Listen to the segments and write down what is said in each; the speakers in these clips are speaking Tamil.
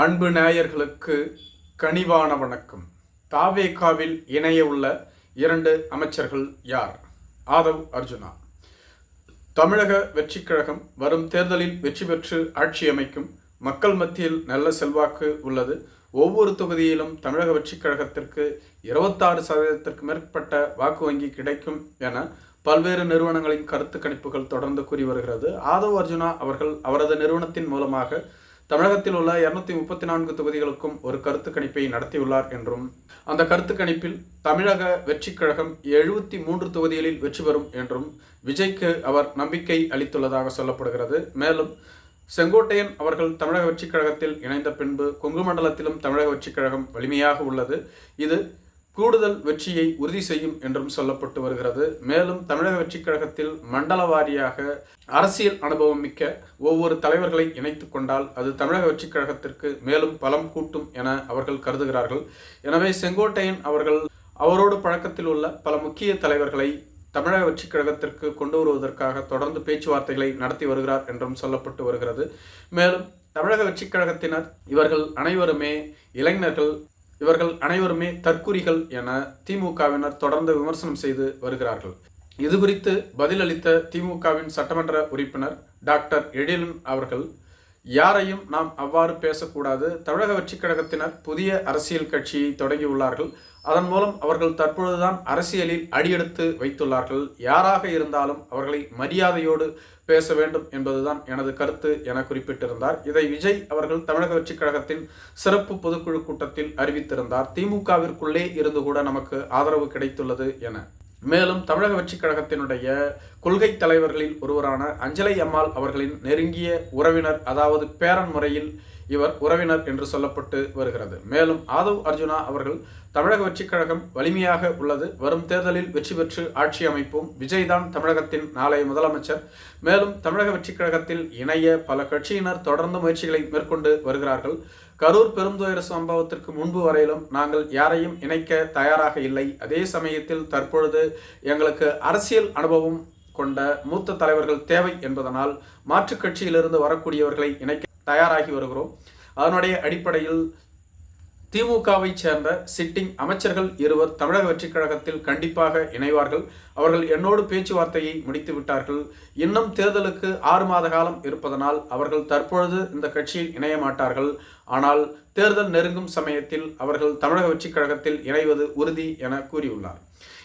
அன்பு நேயர்களுக்கு கனிவான வணக்கம். தாவேகாவில் இணைய உள்ள இரண்டு அமைச்சர்கள் யார்? ஆதவ் அர்ஜுனா. தமிழக வெற்றிக் கழகம் வரும் தேர்தலில் வெற்றி பெற்று ஆட்சி அமைக்கும் மக்கள் மத்தியில் நல்ல செல்வாக்கு உள்ளது. ஒவ்வொரு தொகுதியிலும் தமிழக வெற்றிக் கழகத்திற்கு இருபத்தாறு சதவீதத்திற்கு மேற்பட்ட வாக்கு வங்கி கிடைக்கும் என பல்வேறு நிறுவனங்களின் கருத்து கணிப்புகள் தொடர்ந்து கூறி வருகிறது. ஆதவ் அர்ஜுனா அவர்கள் அவரது நிறுவனத்தின் மூலமாக தமிழகத்தில் உள்ள இருநூத்தி முப்பத்தி நான்கு தொகுதிகளுக்கும் ஒரு கருத்து கணிப்பை நடத்தியுள்ளார் என்றும் அந்த கருத்து கணிப்பில் தமிழக வெற்றிக் கழகம் எழுபத்தி மூன்று தொகுதிகளில் வெற்றி பெறும் என்றும் விஜய்க்கு அவர் நம்பிக்கை அளித்துள்ளதாக சொல்லப்படுகிறது. மேலும் செங்கோட்டையன் அவர்கள் தமிழக வெற்றிக் கழகத்தில் இணைந்த பின்பு கொங்கு மண்டலத்திலும் தமிழக வெற்றிக் கழகம் வலிமையாக உள்ளது. இது கூடுதல் வெற்றியை உறுதி செய்யும் என்றும் சொல்லப்பட்டு வருகிறது. மேலும் தமிழக வெற்றிக் கழகத்தில் மண்டல வாரியாக அரசியல் அனுபவம் மிக்க ஒவ்வொரு தலைவர்களை இணைத்து கொண்டால் அது தமிழக வெற்றிக் கழகத்திற்கு மேலும் பலம் கூட்டும் என அவர்கள் கருதுகிறார்கள். எனவே செங்கோட்டையன் அவர்கள் அவரோடு பழக்கத்தில் உள்ள பல முக்கிய தலைவர்களை தமிழக வெற்றிக் கழகத்திற்கு கொண்டு வருவதற்காக தொடர்ந்து பேச்சுவார்த்தைகளை நடத்தி வருகிறார் என்றும் சொல்லப்பட்டு வருகிறது. மேலும் தமிழக வெற்றிக் கழகத்தினர் இவர்கள் அனைவருமே இளைஞர்கள். இவர்கள் அனைவருமே தற்குறிகள் என திமுகவினர் தொடர்ந்து விமர்சனம் செய்து வருகிறார்கள். இது குறித்து பதிலளித்த திமுகவின் சட்டமன்ற உறுப்பினர் டாக்டர் எழிலன் அவர்கள் யாரையும் நாம் அவ்வாறு பேசக்கூடாது. தமிழக வெற்றி கழகத்தினர் புதிய அரசியல் கட்சியை தொடங்கியுள்ளார்கள். அதன் மூலம் அவர்கள் தற்பொழுதுதான் அரசியலில் அடியெடுத்து வைத்துள்ளார்கள். யாராக இருந்தாலும் அவர்களை மரியாதையோடு பேச வேண்டும் என்பதுதான் எனது கருத்து என குறிப்பிட்டிருந்தார். இதை விஜய் அவர்கள் தமிழக வெற்றி கழகத்தின் சிறப்பு பொதுக்குழு கூட்டத்தில் அறிவித்திருந்தார். திமுகவிற்குள்ளே இருந்து கூட நமக்கு ஆதரவு கிடைத்துள்ளது என. மேலும் தமிழக வெற்றிக் கழகத்தினுடைய கொள்கை தலைவர்களில் ஒருவரான அஞ்சலை அம்மாள் அவர்களின் நெருங்கிய உறவினர் அதாவது பேரன் முறையில் இவர் உறவினர் என்று சொல்லப்பட்டு வருகிறது. மேலும் ஆதவ் அர்ஜுனா அவர்கள் தமிழக வெற்றிக் கழகம் வலிமையாக உள்ளது. வரும் தேர்தலில் வெற்றி பெற்று ஆட்சி அமைப்போம். விஜய் தான் தமிழகத்தின் நாளைய முதலமைச்சர். மேலும் தமிழக வெற்றிக் கழகத்தில் இணைய பல கட்சியினர் தொடர்ந்து முயற்சிகளை மேற்கொண்டு வருகிறார்கள். கரூர் பெருந்துயர சம்பவத்திற்கு முன்பு வரையிலும் நாங்கள் யாரையும் இணைக்க தயாராக இல்லை. அதே சமயத்தில் தற்பொழுது எங்களுக்கு அரசியல் அனுபவம் கொண்ட மூத்த தலைவர்கள் தேவை என்பதனால் மாற்றுக் கட்சியிலிருந்து வரக்கூடியவர்களை இணைக்க தயாராகி வருகிறோம். அதனுடைய அடிப்படையில் திமுகவை சேர்ந்த சிட்டிங் அமைச்சர்கள் இருவர் தமிழக வெற்றிக் கழகத்தில் கண்டிப்பாக இணைவார்கள். அவர்கள் என்னோடு பேச்சுவார்த்தையை முடித்து விட்டார்கள். இன்னும் தேர்தலுக்கு ஆறு மாத காலம் இருப்பதனால் அவர்கள் தற்பொழுது இந்த கட்சியில் இணைய மாட்டார்கள். ஆனால் தேர்தல் நெருங்கும் சமயத்தில் அவர்கள் தமிழக வெற்றிக் கழகத்தில் இணைவது உறுதி என கூறியுள்ளார்.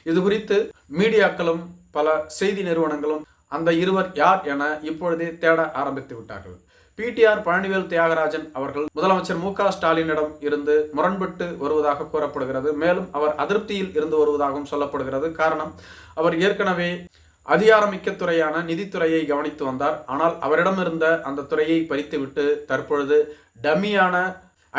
இது குறித்து மீடியாக்களும் பல செய்தி நிறுவனங்களும் அந்த இருவர் யார் என இப்பொழுதே தேட ஆரம்பித்து விட்டார்கள். பிடிஆர் பழனிவேல் தியாகராஜன் அவர்கள் முதலமைச்சர் மு க ஸ்டாலினிடம் இருந்து முரண்பட்டு வருவதாக கூறப்படுகிறது. மேலும் அவர் அதிருப்தியில் இருந்து வருவதாகவும் சொல்லப்படுகிறது. காரணம் அவர் ஏற்கனவே அதிகாரமிக்க துறையான நிதித்துறையை கவனித்து வந்தார். ஆனால் அவரிடம் இருந்த அந்த துறையை பறித்துவிட்டு தற்பொழுது டம்மியான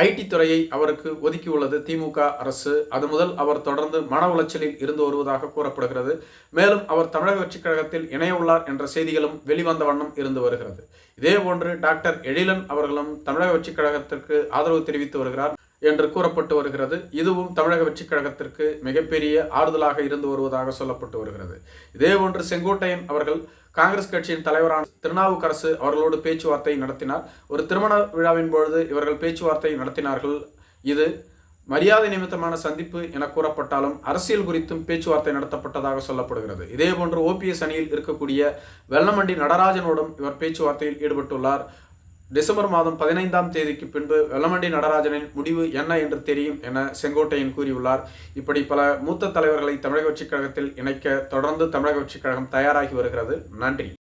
ஐடி துறையை அவருக்கு ஒதுக்கியுள்ளது திமுக அரசு. அது முதல் அவர் தொடர்ந்து மன உளைச்சலில் இருந்து வருவதாக கூறப்படுகிறது. மேலும் அவர் தமிழக வெற்றிக் கழகத்தில் இணையுள்ளார் என்ற செய்திகளும் வெளிவந்த வண்ணம் இருந்து வருகிறது. இதே போன்று டாக்டர் எழிலன் அவர்களும் தமிழக வெற்றிக் கழகத்திற்கு ஆதரவு தெரிவித்து வருகிறார். என்று கூறப்பட்டு வருகிறது. இதுவும் தமிழக வெற்றிக் கழகத்திற்கு மிகப்பெரிய ஆறுதலாக இருந்து வருவதாக சொல்லப்பட்டு வருகிறது. இதே போன்று செங்கோட்டையன் அவர்கள் காங்கிரஸ் கட்சியின் தலைவரான திருநாவுக்கரசு அவர்களோடு பேச்சுவார்த்தை நடத்தினார். ஒரு திருமண விழாவின் பொழுது இவர்கள் பேச்சுவார்த்தை நடத்தினார்கள். இது மரியாதை நிமித்தமான சந்திப்பு என கூறப்பட்டாலும் அரசியல் குறித்தும் பேச்சுவார்த்தை நடத்தப்பட்டதாக சொல்லப்படுகிறது. இதே போன்று ஓபிஎஸ் அணியில் இருக்கக்கூடிய வெள்ளமண்டி நடராஜனோடும் இவர் பேச்சுவார்த்தையில் ஈடுபட்டுள்ளார். டிசம்பர் மாதம் பதினைந்தாம் தேதிக்கு பின்பு வெள்ளமண்டி நடராஜனின் முடிவு என்ன என்று தெரியும் என செங்கோட்டையன் கூறியுள்ளார். இப்படி பல மூத்த தலைவர்களை தமிழக கட்சிக் கழகத்தில் இணைக்க தொடர்ந்து தமிழக கட்சிக் கழகம் தயாராகி வருகிறது. நன்றி.